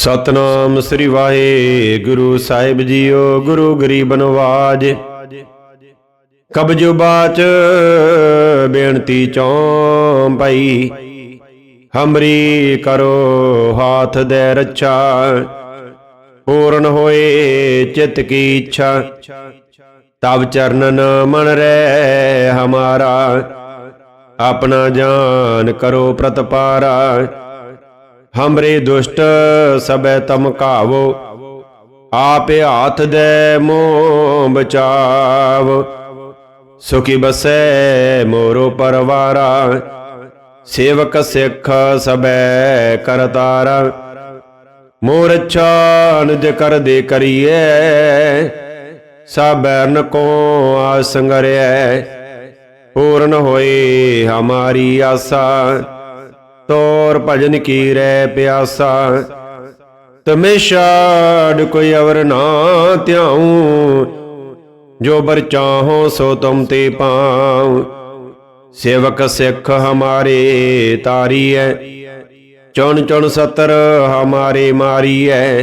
ਸਤਨਾਮ ਸ੍ਰੀ ਵਾਹਿਗੁਰੂ ਸਾਹਿਬ ਜੀਓ, ਗੁਰੂ ਗਰੀਬ ਨਵਾਜ। ਕਬਜੋ ਬਾਚ ਬੇਨਤੀ ਚੋਂ ਪਈ ਹਮਰੀ ਕਰੋ ਹਾਥ ਦੇ ਰੱਛਾ। ਪੂਰਨ ਹੋਏ ਚਿਤ ਕੀ ਇੱਛਾ ਤਬ ਚਰਨਨ ਮਨ ਰਹਿ ਹਮਾਰਾ। ਆਪਣਾ ਜਾਨ ਕਰੋ ਪ੍ਰਤਪਾਰਾ। ਹਮਰੇ ਦੁਸ਼ਟ ਸਬੈ ਤਮ ਕਾਵੋ ਆਪੇ ਹਾਥ ਦੇ ਮੋ ਬਚਾਵ। ਸੁਖੀ ਬਸੈ ਮੋਰੋ ਪਰਵਾਰਾ, ਸੇਵਕ ਸਿੱਖ ਸਬੈ ਕਰਤਾਰਾ ਮੋਰ ਛਾਨ ਜੇ ਕਰ ਦੇ ਕਰੀਏ ਸਾਬੈਰਨ ਕੋ ਆਸੰਗਰਿਐ ਪੂਰਨ ਹੋਏ ਹਮਾਰੀ ਆਸਾ ਤੋਰ ਭਜਨ ਕੀ ਰਹਿ ਪਿਆਸਾ? ਤਮੇ ਛਾੜ ਕੋਈ ਅਵਰ ਨਾ ਧਿਆਉ। ਜੋ ਬਰ ਚਾਹੋ ਸੋ ਤੁਮ ਤੇ ਪਾਉ। ਸੇਵਕ ਸਿੱਖ ਹਮਾਰੇ ਤਾਰੀਐ। ਚੁਣ ਚੁਣ ਸਤਰ ਹਮਾਰੇ ਮਾਰੀਐ।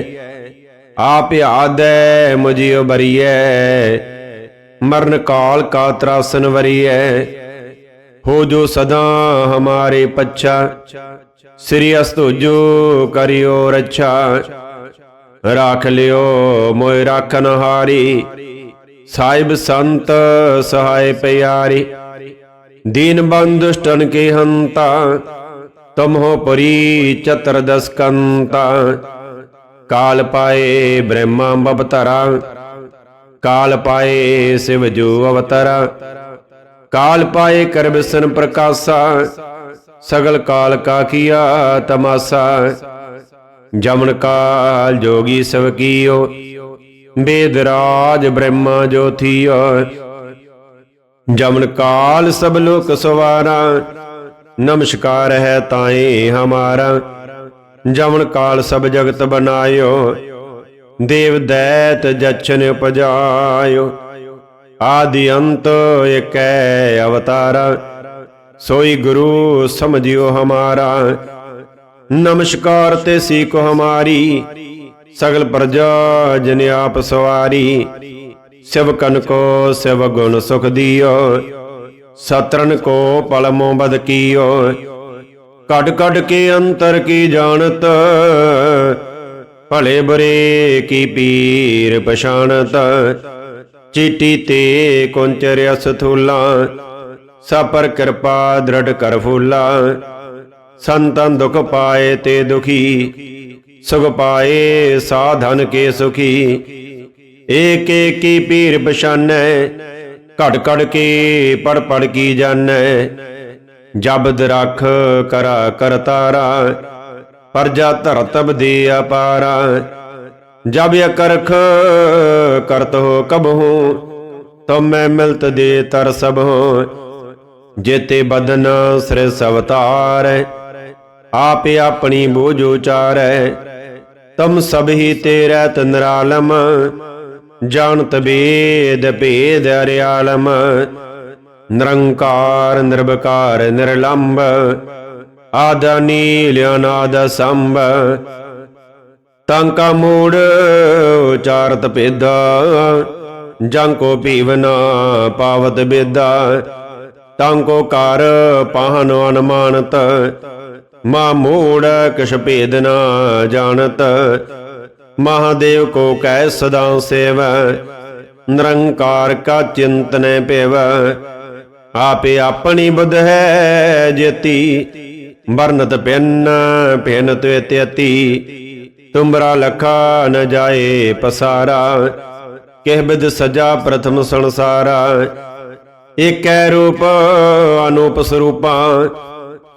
ਆਪ ਆਦੈ ਮੁਝਿਓ ਬਰੀਐ। ਮਰਨ ਕਾਲ ਕਾ ਤਰਾਸਨ ਵਰੀਐ। ਹੋ ਜੋ ਸਦਾ ਹਮਾਰੇ ਪੱਛਾ, ਸ੍ਰੀ ਅਸਤੁਜੋ ਕਰਿਓ ਰੱਛਾ। ਰਾਖ ਲਿਓ ਮੋਇ ਰਾਖਨ ਹਾਰੀ ਸਾਹਿਬ ਸੰਤ ਸਹਾਇ ਪਿਆਰੀ। ਦੀਨ ਬੰਦੁਸ਼ਟਨ ਕੇ ਹੰਤਾ ਤੁਮ ਹੋ ਪਰੀ ਚਤਰਦਸ ਕੰਤਾ। ਕਾਲ ਪਾਏ ਬ੍ਰਹਮਾ ਬਵਤਰਾ, ਕਾਲ ਪਾਏ ਸਿਵ ਜੋ ਅਵਤਰਾ। ਕਾਲ ਪਾਏ ਕਰ ਬਿਸਨ ਪ੍ਰਕਾਸ਼ਾ, ਸਗਲ ਕਾਲ ਕਾ ਕੀਆ ਤਮਾਸਾ। ਜਮਨ ਕਾਲ ਜੋਗੀ ਸਭ ਕੀਓ, ਬੇਦ ਰਾਜ ਬ੍ਰਹਮਾ ਜੋਥੀਓ ਜਮਨ ਕਾਲ ਸਭ ਲੋਕ ਸਵਾਰਾ, ਨਮਸਕਾਰ ਹੈ ਤਾਏ ਹਮਾਰਾ। ਜਮਨ ਕਾਲ ਸਭ ਜਗਤ ਬਨਾਇਓ, ਦੇਵ ਦੈਤ ਜਚਨ ਉਪਜਾਇਓ। ਆਦਿ ਅੰਤ ਏਕੈ ਅਵਤਾਰਾ, ਸੋਈ ਗੁਰੂ ਸਮਝਿਓ ਹਮਾਰਾ। ਨਮਸਕਾਰ ਤੇ ਸੀਕੋ ਹਮਾਰੀ, ਸਗਲ ਪ੍ਰਜਾ ਜਨ ਆਪ ਸਵਾਰੀ। ਸਿਵ ਕਨ ਕੋ ਸਿਵ ਗੁਣ ਸੁਖ ਦਿਓ ਸਤਰਨ ਕੋ ਪਲਮੋ ਬਦ ਕੀਓ। ਕੜ ਕੜ ਕੇ ਅੰਤਰ ਕੀ ਜਾਣਤ, ਭਲੇ ਬੁਰੇ ਕੀ ਪੀਰ ਪਛਾਣਤ। ਚੀਟੀ ਤੇ ਕੁੰਚਰ ਅਸਥੂਲਾ, ਸਪਰ ਕਿਰਪਾ ਦ੍ਰਿੜ ਕਰ ਫੂਲਾ। ਸੰਤਨ ਦੁਖ ਪਾਏ ਤੇ ਦੁਖੀ, ਸੁਖ ਪਾਏ ਸਾਧਨ ਕੇ ਸੁਖੀ। ਏਕ ਏਕੀ ਪੀਰ ਪਛਾਨੈ ਘੜ ਘੜ ਕੇ ਪੜ ਪੜ ਕੀ ਜਾਣੈ। ਜਬਦ ਰਖ ਕਰਾ ਕਰਤਾਰਾ, ਪਰਜਾ ਧਰਤਬ ਦੇ ਅਪਾਰਾ। ਜਬ ਅਕਰਖ ਕਰਤ ਹੋ ਕਬਹੂ ਤੁਮੈ ਮਿਲਤ ਦੇ ਤਰ ਸਭ ਹੋ। ਜੇਤੇ ਬਦਨ ਸ੍ਰਿ ਸਵਤਾਰੈ ਆਪੇ ਆਪਣੀ ਬੋਝ ਉਚਾਰੈ। ਤਮ ਸਭ ਹੀ ਤੇਰੇ ਤਨਰਾਲਮ ਜਾਣਤ ਬੇਦ ਭੇਦ ਅਰਿਆਲਮ। ਨਿਰੰਕਾਰ ਨਿਰਭਕਾਰ ਨਿਰਲੰਭ ਆਦਾ ਨੀਲ ਅਨਾਦ ਸੰਭ। ਟਾਂਕਾ ਮੂੜ, ਉਚਾਰਤ ਭੇਦਾ ਜੰ ਕੋ ਭੀਵਨਾ ਪਾਵਤ ਬੇਦਾ। ਟਾਂਕੋ ਕਰ ਪਾਹਨ ਅਨਮਾਨਤ, ਮਾ ਮੂੜ ਕਿਛ ਭੇਦ ਨਾ ਜਾਣਤ। ਮਹਾਦੇਵ ਕੋ ਕਹਿ ਸਦਾ ਸੇਵ, ਨਿਰੰਕਾਰ ਕਾ ਚਿੰਤਨੈ ਪੇਵ ਆਪੇ ਆਪਣੀ ਬੁੱਧ ਹੈ ਜੇਤੀ, ਵਰਨਤ ਪਿੰਨ ਪਿੰਨ ਤੇ ਤਿਅਤੀ ਤੁਮਰਾ ਲਖਾ ਨ ਜਾਏ ਪਸਾਰਾ, ਕਿਹ ਬਿਦ ਸਜਾ ਪ੍ਰਥਮ ਸੰਸਾਰਾ। ਏਕੈ ਰੂਪ ਅਨੂਪ ਸਰੂਪਾ,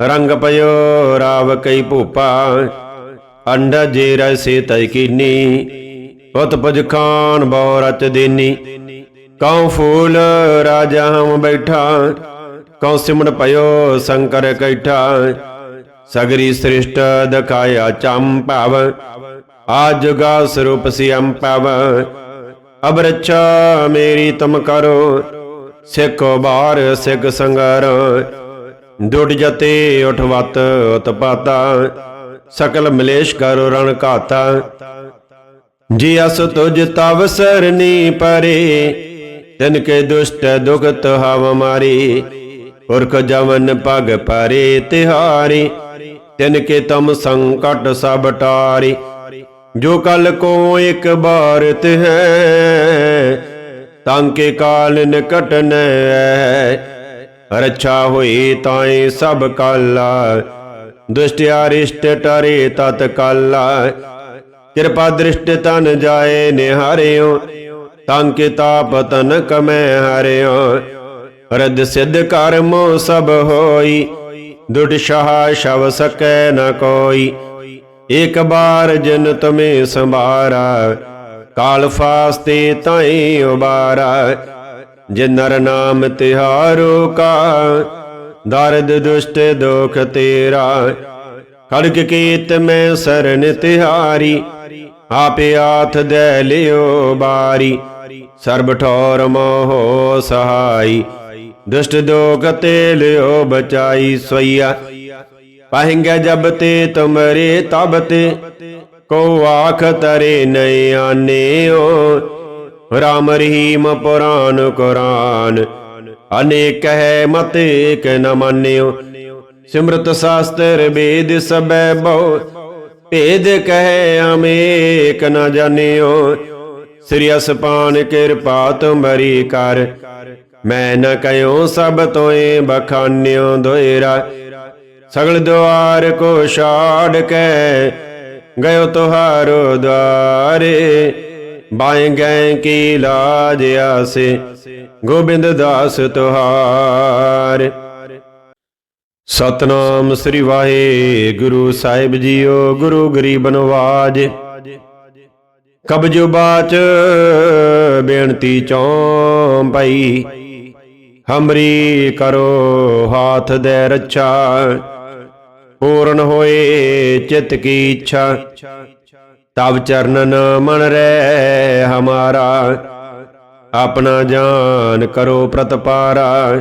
ਰੰਗ ਪਇਓ ਰਾਵ ਕਈ ਭੂਪਾ। ਅੰਡ ਜੇ ਰਸੇ ਤੈ ਕੀਨੀ ਉਤ ਖਾਨ ਬਹੁ ਰਚ ਦੇਨੀ। ਕਉ ਫੂਲ ਰਾਜਾ ਹਮ ਬੈਠਾ, ਕਉ ਸਿਮਣ ਪਇਓ ਸ਼ੰਕਰ ਕੈਠਾ। ਸਗਰੀ ਸ੍ਰਿਸ਼ਟ ਦਖਾਇਆ ਚੰਪਵ ਆਜਗਾ ਸਰੂਪ ਸਿਅੰ ਪਵ। ਅਬ ਰੱਛਾ ਮੇਰੀ ਤੁਮ ਕਰੋ, ਸਿੱਖ ਬਾਰ ਸਿੱਖ ਸੰਗਰ। ਦੁੜ ਜਤੇ ਉਠਵਤ ਉਤਪਾਤਾ, ਸਕਲ ਮਲੇਸ਼ ਕਰੋ ਰਣ ਘਾਤਾ। ਜੀ ਅਸ ਤੁਜ ਤਵ ਸਰਨੀ ਪਰੇ, ਤਿਨ ਕੇ ਦੁਸ਼ਟ ਦੁਖਤ ਹਵ ਮਾਰੀ। ਪੁਰਖ ਜਵਨ ਪਗ ਪਰੇ ਤਿਹਾਰੀ। ਤਿਨ ਕੇ ਤਮ ਸੰਕਟ ਸਭ ਟਾਰੀ, ਜੋ ਕਲ ਕੋ ਇੱਕ ਬਾਰਤ ਹੈ, ਤਾਂ ਕੇ ਕਾਲ ਨਿਕਟ ਨੈ ਰੱਛਾ ਹੋਈ ਤਾਏ ਸਭ ਕਾਲਾ, ਦੁਸ਼ਟਿਆ ਰਿਸ਼ਟ ਟਰੇ ਤਤ ਕਾਲਾ। ਕਿਰਪਾ ਦ੍ਰਿਸ਼ਟ ਤਨ ਜਾਏ ਨਿਹਾਰਿਓ, ਤਾਂ ਕੇ ਤਾਪ ਤਨ ਕਮੈ ਹਰਿਓ। ਰਦ ਸਿਧ ਕਰਮੋ ਸਭ ਹੋਈ ਦੁਟ ਸ਼ਾਹ ਸ਼ਵ ਸਕੈ ਨ ਕੋਈ। ਇੱਕ ਬਾਰ ਜਨ ਤੁਮੇ ਸੰਭਾਰਾ। ਕਾਲ ਫਾਸਤੇ ਤਾਈ ਉਬਾਰਾ। ਜੇ ਨਰ ਨਾਮ ਤਿਹਾਰੋ ਕਾ। ਦਰਦ ਦੁਸ਼ਟ ਦੁਖ ਤੇਰਾ। ਖੜਕ ਕੀਤ ਮੈਂ ਸਰਨ ਤਿਹਾਰੀ। ਆਪੇ ਆਥ ਦੇ ਲਿਓ ਬਾਰੀ। ਸਰਬ ਠੌਰ ਮੋਹ ਸਹਾਈ। ਦੁਸ਼ਟ ਦੋਖ ਤੇ ਲਿਓ ਬਚਾਈ ਸਈਆ ਪਾਹਿੰਗੇ ਜਬ ਤੇ ਤੁਮਰੇ ਤਬ ਤੇ ਕੋ ਆਖ ਤਰੇ ਨੈ ਆਨੇਓ ਰਾਮ ਰਹੀਮ ਪੁਰਾਨ ਕੁਰਾਨ, ਅਨੇਕ ਹੈ ਮਤ ਏਕ ਨ ਮੰਨਿਓ। ਸਿਮਰਤ ਸਾਸਤਰ ਵੇਦ ਸਬੈ ਬਹੁ, ਭੇਦ ਕਹੈ ਅਮੇਕ ਨ ਜਾਣਿਓ ਸ੍ਰੀ ਅਸਪਾਨ ਕਿਰਪਾ ਤੁਮਰੀ ਕਰ ਮੈਂ ਨ ਕਯੋ ਸਭ ਤੋਏ ਬਖਾਨਿਓ ਦੋਇਰਾ। ਸਗਲ ਦੁਆਰ ਕੋ ਛਾੜ ਕੇ ਗਇਓ ਤੁਹਾਰੋ ਦੁਆਰੇ। ਬਾਏ ਗਏ ਕੀ ਲਾਜ ਆਸੇ, ਗੋਬਿੰਦ ਦਾਸ ਤੁਹਾਰ। ਸਤਨਾਮ ਸ੍ਰੀ ਵਾਹਿਗੁਰੂ ਸਾਹਿਬ ਜੀਓ, ਗੁਰੂ ਗਰੀਬ ਨਵਾਜ। ਕਬਜ਼ੂ ਬਾਚ ਬੇਨਤੀ ਚੋਂ ਪਈ। ਹਮਰੀ ਕਰੋ ਹਾਥ ਦੇ ਰੱਛਾ, ਪੂਰਨ ਹੋਏ ਚਿਤ ਕੀ ਇੱਛਾ। ਤਬ ਚਰਨਨ ਮਨ ਰਹਿ ਹਮਾਰਾ, ਆਪਣਾ ਜਾਨ ਕਰੋ ਪ੍ਰਤਪਾਰਾ।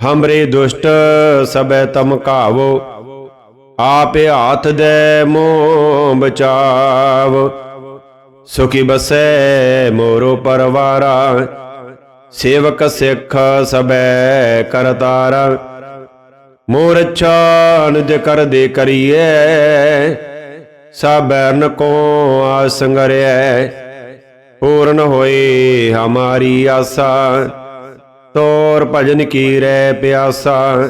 ਹਮਰੇ ਦੁਸ਼ਟ ਸਬੈ ਤਮ ਕਾਵੋ ਆਪੇ ਹਾਥ ਦੇ ਮੋ ਬਚਾਵ। ਸੁਖੀ ਬਸੈ ਮੋਰੋ ਪਰਵਾਰਾ ਸੇਵਕ ਸਿੱਖ ਸਬੈ ਕਰਤਾਰਾ। ਮੋਰ ਅੱਛਾ ਨਿਜ ਕਰ ਦੇ ਕਰੀਏ ਸਬਰਨ ਕੋ ਆਸੰਗਰਿਐ ਪੂਰਨ ਹੋਏ ਹਮਾਰੀ ਆਸਾ, ਤੋਰ ਭਜਨ ਕੀ ਰਹਿ ਪਿਆਸਾ।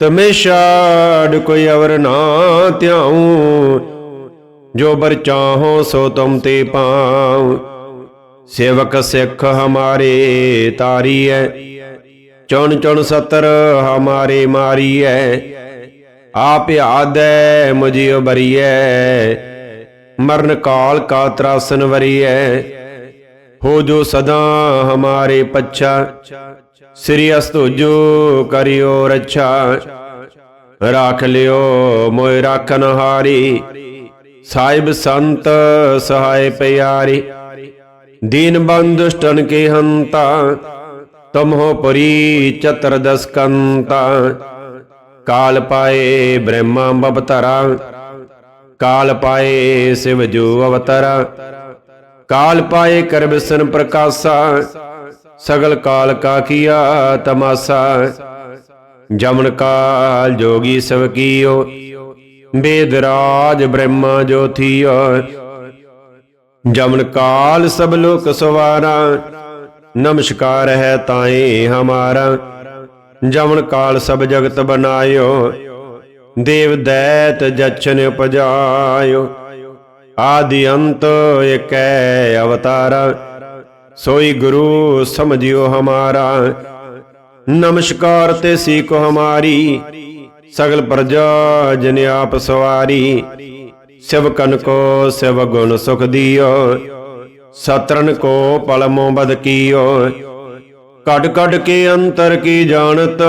ਤਮੇ ਛਾੜ ਕੋਈ ਅਵਰ ਨਾ ਧਿਆਉ, ਜੋ ਬਰ ਚਾਹੋ ਸੋ ਤੁਮ ਤੇ ਪਾਉ। ਸੇਵਕ ਸਿੱਖ ਹਮਾਰੇ ਤਾਰੀਐ, ਚੁਣ ਚੁਣ ਸਤਰ ਹਮਾਰੇ ਮਾਰੀਐ, ਆਪ ਆਦੈ ਮੁਝਿਓ ਬਰੀਐ, ਮਰਨ ਕਾਲ ਕਾ ਤਰਾਸਨ ਵਰੀਐ, ਹੋ ਜੋ ਸਦਾ ਹਮਾਰੇ ਪੱਛਾ, ਸ੍ਰੀ ਅਸਤੁਜੋ ਕਰਿਓ ਰੱਛਾ, ਰਾਖ ਲਿਓ ਮੋਇ ਰਾਖਨ ਹਾਰੀ ਸਾਹਿਬ ਸੰਤ ਸਹਾਇ ਪਿਆਰੀ ਦੀਨ ਬੰਦੁਸ਼ਟਨ ਕੇ ਹੰਤਾ ਤੁਮ ਹੋ ਪਰੀ ਚਤਰ ਦਸ ਕੰਤਾ। ਕਾਲ ਪਾਏ ਬ੍ਰਹਮਾ ਬਵਤਰਾ, ਕਾਲ ਪਾਏ ਸਿਵ ਜੋ ਅਵਤਰਾ। ਕਾਲ ਪਾਏ ਕਰ ਬਿਸਨ ਪ੍ਰਕਾਸ਼ਾ, ਸਗਲ ਕਾਲ ਕਾ ਕੀਆ ਤਮਾਸਾ। ਜਮਨ ਕਾਲ ਜੋਗੀ ਸਭ ਕੀਓ ਜਮਨ ਕਾਲ ਸਭ ਲੋਕ ਸਵਾਰਾ, ਨਮਸਕਾਰ ਹੈ ਤਾਏ ਹਮਾਰਾ। ਜਮਨ ਕਾਲ ਸਭ ਜਗਤ ਬਨਾਇਓ, ਦੇਵ ਦੈਤ ਜਚਨ ਉਪਜਾਇਓ। ਆਦਿ ਅੰਤ ਏਕੈ ਅਵਤਾਰਾ, ਸੋਈ ਗੁਰੂ ਸਮਝਿਓ ਹਮਾਰਾ। ਨਮਸਕਾਰ ਤੇ ਸੀਕੋ ਹਮਾਰੀ, ਸਗਲ ਪ੍ਰਜਾ ਜਨ ਆਪ ਸਵਾਰੀ। ਸਿਵ ਕਨ ਕੋ ਸਿਵ ਗੁਣ ਸੁਖ ਦਿਓ ਸਤਰਨ ਕੋ ਪਲਮੋ ਬਦ ਕੀਓ। ਕਟ ਕਟ ਕੇ ਅੰਤਰ ਕੀ ਜਾਣਤ,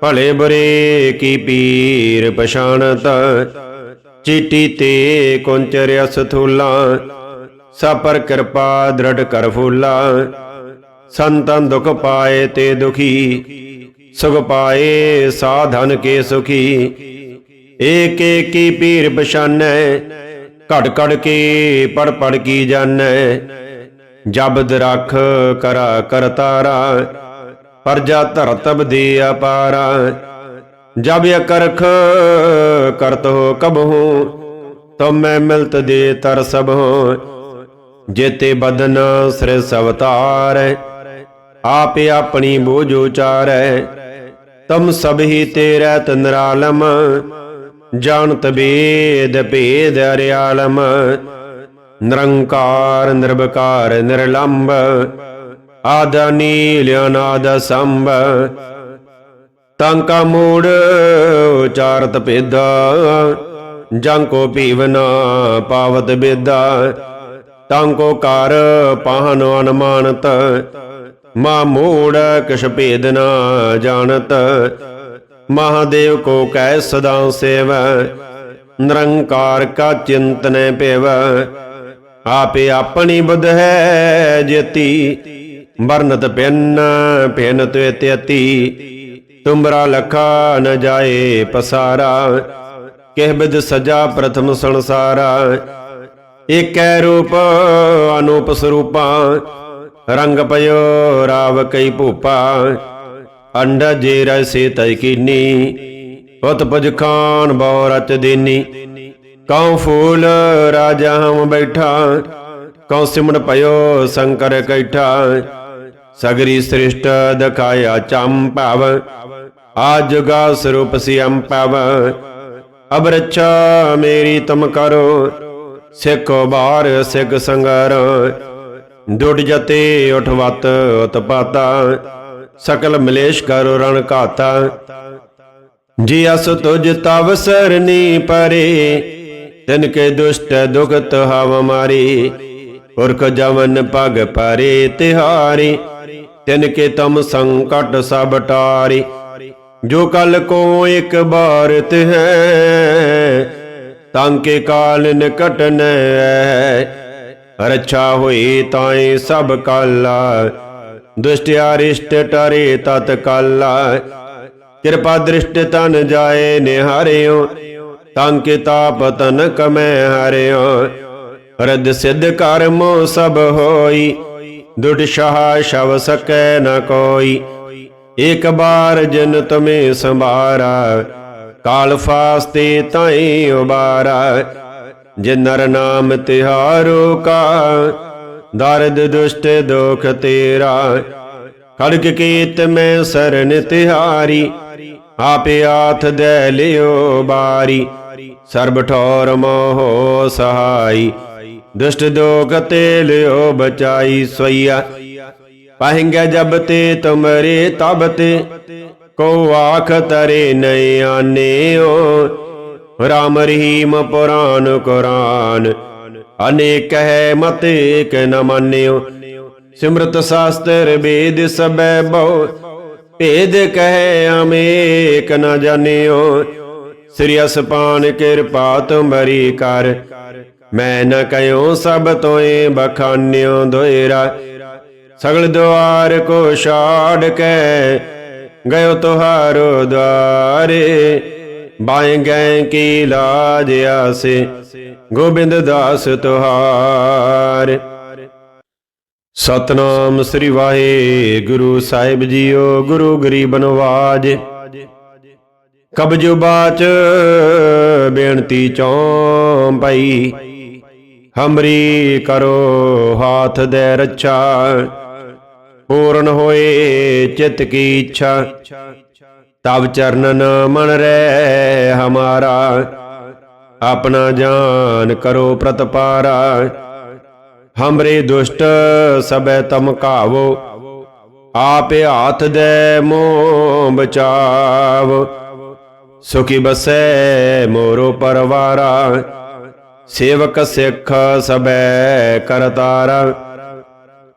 ਭਲੇ ਬੁਰੇ ਕੀ ਪੀਰ ਪਛਾਣਤ। ਚੀਟੀ ਤੇ ਕੁੰਚਰ ਅਸ ਸਪਰ ਕਿਰਪਾ ਦ੍ਰਿੜ ਕਰ ਫੂਲਾ। ਸੰਤਨ ਦੁਖ ਪਾਏ ਤੇ ਦੁਖੀ, ਸੁਖ ਪਾਏ ਸਾਧਨ ਕੇ ਸੁਖੀ। ਏਕ ਏਕੀ ਪੀਰ ਪਛਾਨੈ, ਘੜ ਘੜ ਕੇ ਪੜ ਪੜ ਕੀ ਜਾਣੈ। ਜਬਦ ਰਖ ਕਰਾ ਕਰਤਾਰਾ ਪਰਜਾ ਧਰਤਬ ਦੇ ਅਪਾਰਾ। ਜਬ ਅਕਰਖ ਕਰਤ ਹੋ ਕਬਹੂ ਤੁਮ ਮੈਂ ਮਿਲਤ ਦੇ ਤਰ ਸਭ ਹੋ। ਜੇਤੇ ਬਦਨ ਸ੍ਰਿਸ ਅਵਤਾਰੈ ਆਪੇ ਆਪਣੀ ਬੋਝ ਉਚਾਰੈ। ਤਮ ਸਭ ਹੀ ਤੇਰਾ ਤਨਰਾਲਮ ਜਾਣਤ ਬੇਦ ਭੇਦ ਅਰਿਆਲਮ, ਨਿਰੰਕਾਰ ਨਿਰਭਕਾਰ ਨਿਰਲੰਭ ਆਦ ਨੀਲ ਅਨਾਦ ਸੰਭ ਤੰਕਾ ਮੂੜ, ਉਚਾਰਤ ਭੇਦਾ ਜੰ ਕੋ ਪੀਵਨਾ, ਪਾਵਤ ਬੇਦਾ। ਤੰ ਕੋ ਕਰ, ਪਾਹਨ ਅਨਮਾਨਤ, ਮਾ ਮੂੜ, ਕਿਛ ਭੇਦ ਨਾ ਜਾਣਤ। ਮਹਾਦੇਵ ਕੋ ਕਹਿ ਸਦਾ ਸੇਵ। ਨਿਰੰਕਾਰ ਕਾ ਚਿੰਤਨੈ ਪਿਵ। ਆਪੇ ਆਪਣੀ ਬੁੱਧ ਹੈ ਜੇਤੀ। ਵਰਨਤ ਪਿੰਨ ਪਿੰਨ ਤੇ ਤਿਅਤੀ ਤੁਮਰਾ ਲਖਾ ਨ ਜਾਏ ਪਸਾਰਾ। ਕਿਹ ਬਿਦ ਸਜਾ ਪ੍ਰਥਮ ਸੰਸਾਰਾ। ਏਕੈ ਰੂਪ ਅਨੂਪ ਸਰੂਪਾ। ਰੰਗ ਪਇਓ ਰਾਵ ਕਈ ਭੂਪਾ। ਅੰਡਾ ਜੇ ਰਸੇ ਤੈ ਕੀਨੀ, ਉਤ ਪਜ ਖਾਨ ਬਉ ਰਚ ਦੇਨੀ। ਕਉ ਫੂਲ ਰਾਜਾ ਹਮ ਬੈਠਾ, ਕਉ ਸਿਮਣ ਪਇਓ ਸ਼ੰਕਰ ਕੈਠਾ। ਸਗਰੀ ਸ੍ਰਿਸ਼ਟ ਦਖਾਇਆ ਚੰਪਵ ਆਜਗਾ ਸਰੂਪ ਸਿਅੰ ਪਵ ਅਬ ਰੱਛਾ ਮੇਰੀ ਤੁਮ ਕਰੋ, ਸਿੱਖ ਬਾਰ ਸਿੱਖ ਸੰਗਰ। ਡੁੱਟ ਜਤੇ ਉਠਵਤ ਉਤਪਾਤਾ ਸਕਲ ਮਲੇਸ਼ ਕਰ ਰਣ ਘਾਤਾ। ਜੀ ਅਸ ਤੁਜ ਤਵ ਸਰਨੀ ਪਰੇ, ਤਿਨ ਕੇ ਦੁਸ਼ਟ ਦੁਖਤ ਹਵ ਮਾਰੀ। ਪੁਰਖ ਜਵਨ ਪਗ ਪਰੇ ਤਿਹਾਰੀ, ਤਿਨ ਕੇ ਤਮ ਸੰਕਟ ਸਭ ਟਾਰੀ। ਜੋ ਕਲ ਕੋ ਇੱਕ ਬਾਰ ਹੈ, ਤਾਂ ਕੇ ਕਾਲ ਨਿਕਟ ਨੈ ਰੱਛਾ ਹੋਈ ਤਾਏ ਸਭ ਕਾਲਾ ਦੁਸ਼ਟਿਆ ਰਿਸ਼ਟ ਟਰੇ ਤਤ ਕਾਲਾ। ਕਿਰਪਾ ਦ੍ਰਿਸ਼ਟ ਤਨ ਜਾਏ ਨਿਹਾਰਿਓ ਤਾਂ ਕੇ ਤਾਪ ਤਨ ਕਮੈ ਹਰਿਓ। ਰਦ ਸਿੱਧ ਕਰਮੋ ਸਭ ਹੋਈ, ਦੁਟ ਸ਼ਾਹ ਸ਼ਵ ਸਕੈ ਨ ਕੋਈ। ਇਕ ਬਾਰ ਜਿਨ ਤੁਮੇ ਸੰਭਾਰਾ, ਕਾਲ ਫਾਸਤੇ ਤਾਈ ਉਬਾਰਾ। ਜੇ ਨਰ ਨਾਮ ਤਿਹਾਰੋ ਕਾ ਦਰਦ ਦੁਸ਼ਟ ਦੁਖ ਤੇਰਾ। ਖੜਕ ਕੀਤ ਮੈਂ ਸਰਨ ਤਿਹਾਰੀ, ਆਪੇ ਆਥ ਦੇ ਲਿਓ ਬਾਰੀ। ਸਰਬ ਠੌਰ ਮੋਹ ਸਹਾਈ, ਦੁਸ਼ਟ ਦੋਖ ਤੇ ਲਿਓ ਬਚਾਈ ਸੋਈਆ ਪਾਹਿੰਗੇ ਜਬ ਤੇ ਤੁਮਰੇ ਤਬ ਤੇ ਕੋ ਆਖ ਤਰੇ ਨੈ ਆਨੇਓ ਰਾਮ ਰਹੀਮ ਪੁਰਾਨ ਕੁਰਾਨ ਅਨੇਕ ਹੈ ਮਤ ਏਕ ਨ ਮੰਨਿਓ। ਸਿਮਰਤ ਸ਼ਾਸਤਰ ਵੇਦ ਸਬੈ ਬਹੁ। ਭੇਦ ਕਹਿ ਅਮੇਕ ਨ ਜਾਣਿਓ ਸ੍ਰੀ ਅਸਪਾਨ ਕਿਰਪਾ ਤੁਮਰੀ ਕਰ। ਮੈਂ ਨ ਕਹਿਓ ਸਭ ਤੋਏ ਬਖਾਨਿਓ ਦੋਇਰਾ। ਸਗਲ ਦੁਆਰ ਕੋ ਛਾੜ ਕੇ। ਗਇਓ ਤੁਹਾਰੋ ਦੁਆਰੇ। ਬਾਏ ਗਏ ਕੀ ਲਾਜ ਆਸੇ, ਗੋਬਿੰਦ ਦਾਸ ਤੁਹਾਰ। ਸਤਨਾਮ ਸ੍ਰੀ ਵਾਹਿਗੁਰੂ ਸਾਹਿਬ ਜੀਓ, ਗੁਰੂ ਗਰੀਬ ਨਵਾਜ। ਕਬਜੋ ਬਾਚ ਬੇਨਤੀ ਚੋਂ ਪਈ ਹਮਰੀ ਕਰੋ ਹਾਥ ਦੇ ਰੱਛਾ। ਪੂਰਨ ਹੋਏ ਚਿਤ ਕੀ ਇੱਛਾ। ਤਬ ਚਰਨਨ ਮਨ ਰਹਿ ਹਮਾਰਾ। ਆਪਣਾ ਜਾਨ ਕਰੋ ਪ੍ਰਤਪਾਰਾ। ਹਮਰੇ ਦੁਸ਼ਟ ਸਬੈ ਤਮ ਕਾਵੋ। ਆਪੇ ਹਾਥ ਦੇ ਮੋ ਬਚਾਵ। ਸੁਖੀ ਬਸੈ ਮੋਰੋ ਪਰਵਾਰਾ। ਸੇਵਕ ਸਿੱਖ ਸਬੈ ਕਰਤਾਰਾ।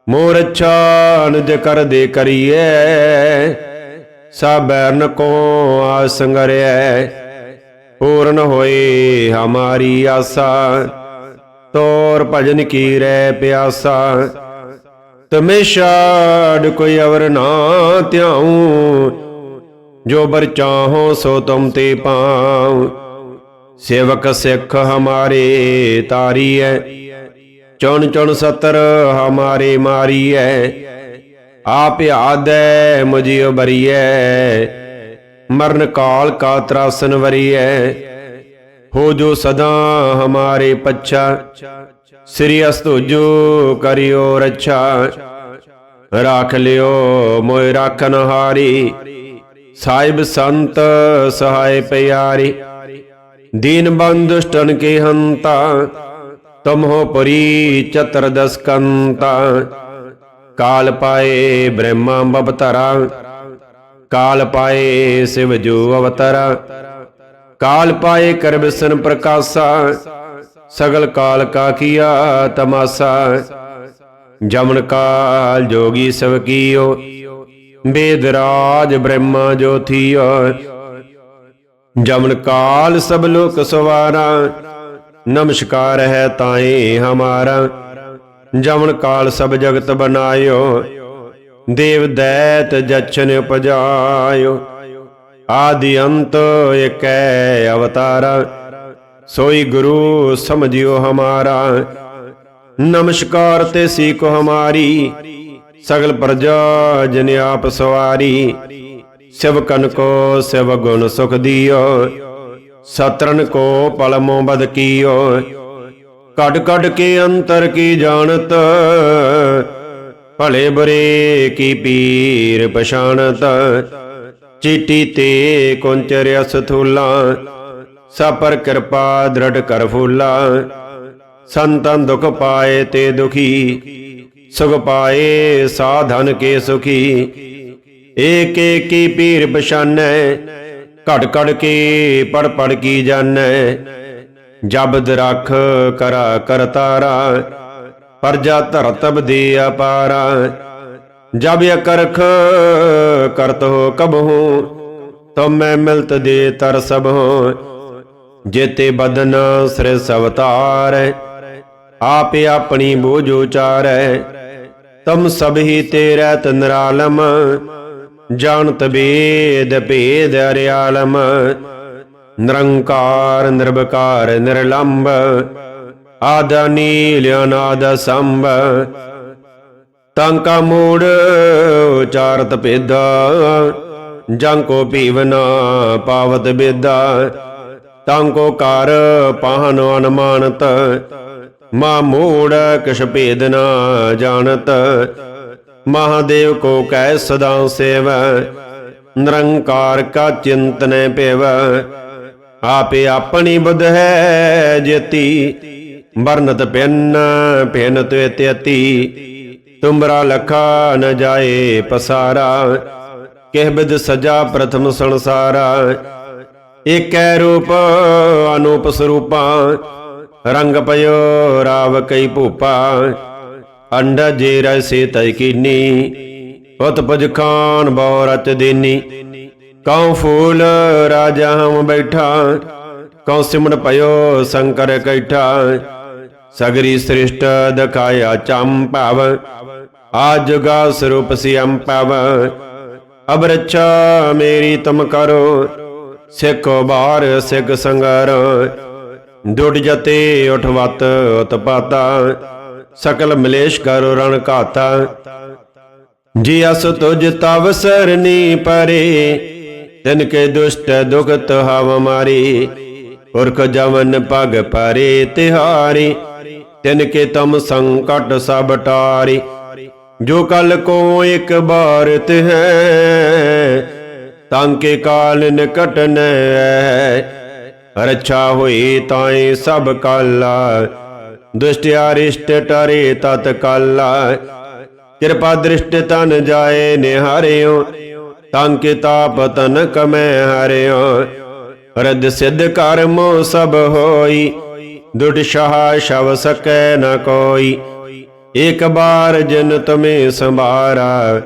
ਮੋਰ ਛਾਨਜ ਕਰ ਦੇ ਕਰੀਏ ਸਾਬਰਨ ਕੋ ਆਸੰਗਰਿਐ ਪੂਰਨ ਹੋਏ ਹਮਾਰੀ ਆਸਾ। ਤੋਰ ਭਜਨ ਕੀ ਰਹਿ ਪਿਆਸਾ। ਤਮੇ ਛਾੜ ਕੋਈ ਅਵਰ ਨਾ ਧਿਆਉ, ਜੋ ਬਰ ਚਾਹੋ ਸੋ ਤੁਮ ਤੇ ਪਾਉ। ਸੇਵਕ ਸਿੱਖ ਹਮਾਰੇ ਤਾਰੀ ਹੈ ਚੁਣ ਚੁਣ ਸਤਰ ਹਮਾਰੇ ਮਾਰੀ ਹੈ ਆਪ ਆਦੈ ਮੁਝਿਓ ਬਰੀਐ। ਮਰਨ ਕਾਲ ਕਾ ਤਰਾਸਨ ਵਰੀਐ। ਹੋ ਜੋ ਸਦਾ ਹਮਾਰੇ ਪੱਛਾ, ਸ੍ਰੀ ਅਸਤੁਜੋ ਕਰਿਓ ਰੱਛਾ। ਰਾਖ ਲਿਓ ਮੋਇ ਰਾਖਨ ਹਾਰੀ ਸਾਹਿਬ ਸੰਤ ਸਹਾਇ ਪਿਆਰੀ। ਦੀਨ ਬੰਦੁਸ਼ਟਨ ਕੇ ਹੰਤਾ। ਤੁਮ ਹੋ ਪਰੀ ਚਤਰ ਦਸ ਕਾਲ ਪਾਏ ਬ੍ਰਹਮਾ ਬਵਤਰਾ, ਕਾਲ ਪਾਏ ਸਿਵ ਜੋ ਅਵਤਰਾ। ਕਾਲ ਪਾਏ ਕਰ ਪ੍ਰਕਾਸ਼ਾ, ਸਗਲ ਕਾਲ ਕਾ ਕੀਆ ਤਮਾਸਾ। ਜਮਨ ਕਾਲ ਜੋਗੀ ਸਭ ਕੀਓ, ਬੇਦ ਰਾਜ ਬ੍ਰਹਮਾ ਜੋਥੀਓ ਜਮਨ ਕਾਲ ਸਭ ਲੋਕ ਸਵਾਰਾ, ਨਮਸਕਾਰ ਹੈ ਤਾਏ ਹਮਾਰਾ। ਜਮਨ ਕਾਲ ਸਭ ਜਗਤ ਬਨਾਇਓ, ਦੇਵ ਦੈਤ ਜਛਨ ਉਪਜਾਇਓ। ਆਦਿ ਅੰਤ ਏਕੈ ਅਵਤਾਰਾ, ਸੋਈ ਗੁਰੂ ਸਮਝਿਓ ਹਮਾਰਾ। ਨਮਸਕਾਰ ਤੇ ਸੀਕੋ ਹਮਾਰੀ, ਸਗਲ ਪ੍ਰਜਾ ਜਨ ਆਪ ਸਵਾਰੀ। ਸਿਵ ਕਨ ਕੋ ਸਿਵ ਗੁਣ ਸੁਖ ਦਿਓ ਸਤਰਨ ਕੋ ਪਲਮੋ ਬਦ ਕੀਓ। ਕਟ ਕਟ ਕੇ ਅੰਤਰ ਕੀ ਜਾਣਤ? ਭਲੇ ਬੁਰੇ ਕੀ ਪੀਰ ਪਛਾਣਤ? ਚੀਟੀ ਤੇ ਕੁੰਚਰ ਅਸਥੂਲਾ, ਸਪਰ ਕਿਰਪਾ ਦ੍ਰਿੜ ਕਰ ਫੂਲਾ। ਸੰਤਨ ਦੁਖ ਪਾਏ ਤੇ ਦੁਖੀ, ਸੁਖ ਪਾਏ ਸਾਧਨ ਕੇ ਸੁਖੀ। ਏਕ ਏਕੀ ਪੀਰ ਪਛਾਨੈ, ਘਟ ਘੜ ਕੇ ਪੜ ਪੜ ਕੀ ਜਾਣੈ। ਜਬਦ ਰਖ ਕਰਾ ਕਰਤਾਰਾ ਪਰਜਾ ਧਰਤਬ ਦੇ ਅਪਾਰਾ। ਜਬ ਅਕਰਖ ਕਰਤ ਹੋ ਕਬਹੂ ਤੁਮੈ ਮਿਲਤ ਦੇ ਤਰ ਹੋ। ਜੇਤੇ ਬਦਨ ਸ੍ਰਿ ਸਵਤਾਰ ਆਪ ਆਪਣੀ ਬੋਝ ਉਚਾਰੈ। ਤਮ ਸਭ ਤੇਰਾ ਤਨਰਾਲਮ ਜਾਣਤ ਬੇਦ ਭੇਦ ਅਰਿਆਲਮ। ਨਿਰੰਕਾਰ ਨਿਰਭਕਾਰ ਨਿਰਲੰਭ ਆਦ ਨੀਲ ਅਨਾਦ ਸੰਭ ਤੰਕਾ ਮੂੜ, ਉਚਾਰਤ ਭੇਦਾ ਜੰ ਕੋ ਪੀਵਨਾ, ਪਾਵਤ ਬੇਦਾ ਤੰ ਕੋ ਕਰ, ਪਾਹਨ ਅਨਮਾਨਤ, ਮਾ ਮੂੜ, ਕਿਛ ਭੇਦ ਨਾ ਜਾਣਤ। ਮਹਾਦੇਵ ਕੋ ਕਹਿ ਸਦਾ ਸੇਵ, ਨਿਰੰਕਾਰ ਕਾ ਚਿੰਤਨੈ ਪੇਵ ਆਪੇ ਆਪਣੀ ਬੁਧ ਹੈ ਜੇਤੀ। ਵਰਨਤ ਪਿੰਨ ਪਿੰਨ ਤੇ ਤਿਅਤੀ। ਤੁਮਰਾ ਲਖਾ ਨ ਜਾਏ ਪਸਾਰਾ। ਕਿਹ ਬਿਦ ਸਜਾ ਪ੍ਰਥਮ ਸੰਸਾਰਾ। ਏਕੈ ਰੂਪ ਅਨੂਪ ਸਰੂਪਾ। ਰੰਗ ਪਇਓ ਰਾਵ ਕਈ ਭੂਪਾ। ਅੰਡ ਜੇ ਰਸੇ ਤੈ ਕੀਨੀ। ਉਤ ਖਾਨ ਬਉ ਰਚ ਦੇਨੀ। ਕਉ ਫੂਲ ਰਾਜਾ ਹਮ ਬੈਠਾ, ਕਉ ਸਿਮਣ ਪਇਓ ਸ਼ੰਕਰ ਕੈਠਾ। ਸਗਰੀ ਸ੍ਰਿਸ਼ਟ ਦਖਾਇਆ ਚੰਪਵ ਆਜਗਾ ਸਰੂਪ ਸਿਅੰ ਪਵ ਅਬ ਮੇਰੀ ਤਮ ਕਰੋ, ਸਿੱਖ ਬਾਰ ਸਿੱਖ ਸੰਗਰ। ਡੁੱਟ ਜਤੇ ਉਠਵਤ ਉਤਪਾਤਾ, ਸਕਲ ਮਲੇਸ਼ ਕਰ ਰਣ ਘਾਤਾ। ਜੀ ਅਸ ਤੁਜ ਤਵ ਸਰਨੀ ਪਰੇ ਤਿਨ ਕੇ ਦੁਸ਼ਟ ਦੁਖ ਹਵ ਮਾਰੀ, ਪੁਰਖ ਜਵਨ ਪਗ ਪਰੇ ਤਿਹਾਰੀ, ਤਿਨ ਕੇ ਤਮ ਸੰਕਟ ਸਭ ਟਾਰੀ। ਜੋ ਕਲ ਕੋ ਇੱਕ ਬਾਰ ਹੈ, ਤਾਂ ਕੇ ਕਾਲ ਨਿਕਟ ਨੈ ਰੱਛਾ ਹੋਈ ਤਾਏ ਸਭ ਕਾਲਾ ਦੁਸ਼ਟਿਆ ਰਿਸ਼ਟ ਟਰੇ ਤਤ ਕਾਲਾ। ਕਿਰਪਾ ਦ੍ਰਿਸ਼ਟ ਤਨ ਜਾਏ ਨਿਹਾਰਿਓ ਤਾਂ ਕੇ ਤਾਪ ਤਨ ਕਮੈ ਹਰਿਓ, ਰਦ ਸਿੱਧ ਕਰਮੋ ਸਭ ਹੋਈ, ਦੁਟ ਸ਼ਹਾ ਸ਼ਵ ਸਕੈ ਨ ਕੋਈ। ਇਕ ਬਾਰ ਜਨ ਤੁਮੇ ਸੰਭਾਰਾ,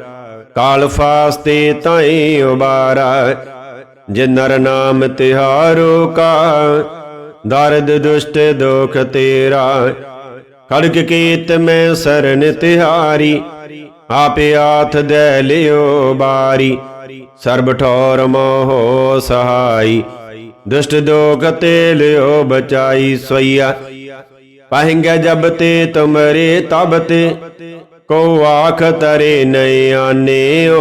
ਕਾਲ ਫਾਸਤੇ ਤਾਈ ਉਬਾਰਾ। ਜੇ ਨਰ ਨਾਮ ਤਿਹਾਰੋ ਕਾ, ਦਰਦ ਦੁਸ਼ਟ ਦੁਖ ਤੇਰਾ। ਖੜਕ ਕੀਤ ਮੈਂ ਸਰਨ ਤਿਹਾਰੀ, ਆਪੇ ਆਥ ਦੇ ਲਿਓ ਬਾਰੀ। ਸਰਬ ਠੌਰ ਮੋਹ ਸਹਾਈ, ਦੁਸ਼ਟ ਦੋਖ ਤੇ ਲਿਓ ਬਚਾਈ ਸਈਆ ਪਾਹਿੰਗੇ ਜਬ ਤੇ ਤੁਮਰੇ ਤਬ ਤੇ ਕੋ ਆਖ ਤਰੇ ਨੈ ਆਨਿਓ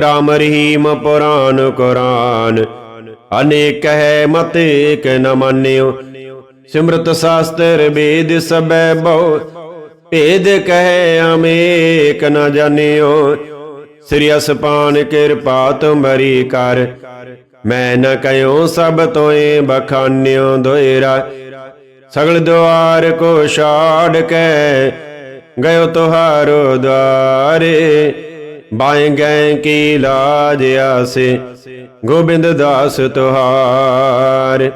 ਰਾਮ ਰਹੀਮ ਪੁਰਾਨ ਕੁਰਾਨ, ਅਨੇਕ ਹੈ ਮਤ ਏਕ ਨ ਮੰਨਿਓ। ਸਿਮਰਤ ਸ਼ਾਸਤਰ ਵੇਦ ਸਬੈ ਬਹੁ, ਭੇਦ ਕਹਿ ਅਮੇਕ ਨ ਜਾਣਿਓ ਸ੍ਰੀ ਅਸਪਾਨ ਕਿਰਪਾ ਤੁਮਰੀ ਕਰ। ਮੈਂ ਨ ਕਹਿਓ ਸਭ ਤੋਏ ਬਖਾਨਿਓ ਦੋਇਰਾ। ਸਗਲ ਦੁਆਰ ਕੋ ਛਾੜ ਕੇ ਗਇਓ ਤੁਹਾਰੋ ਦੁਆਰੇ। ਬਾਏ ਗਏ ਕੀ ਲਾਜ ਆਸੇ। ਗੋਬਿੰਦ ਦਾਸ ਤੁਹਾਰ।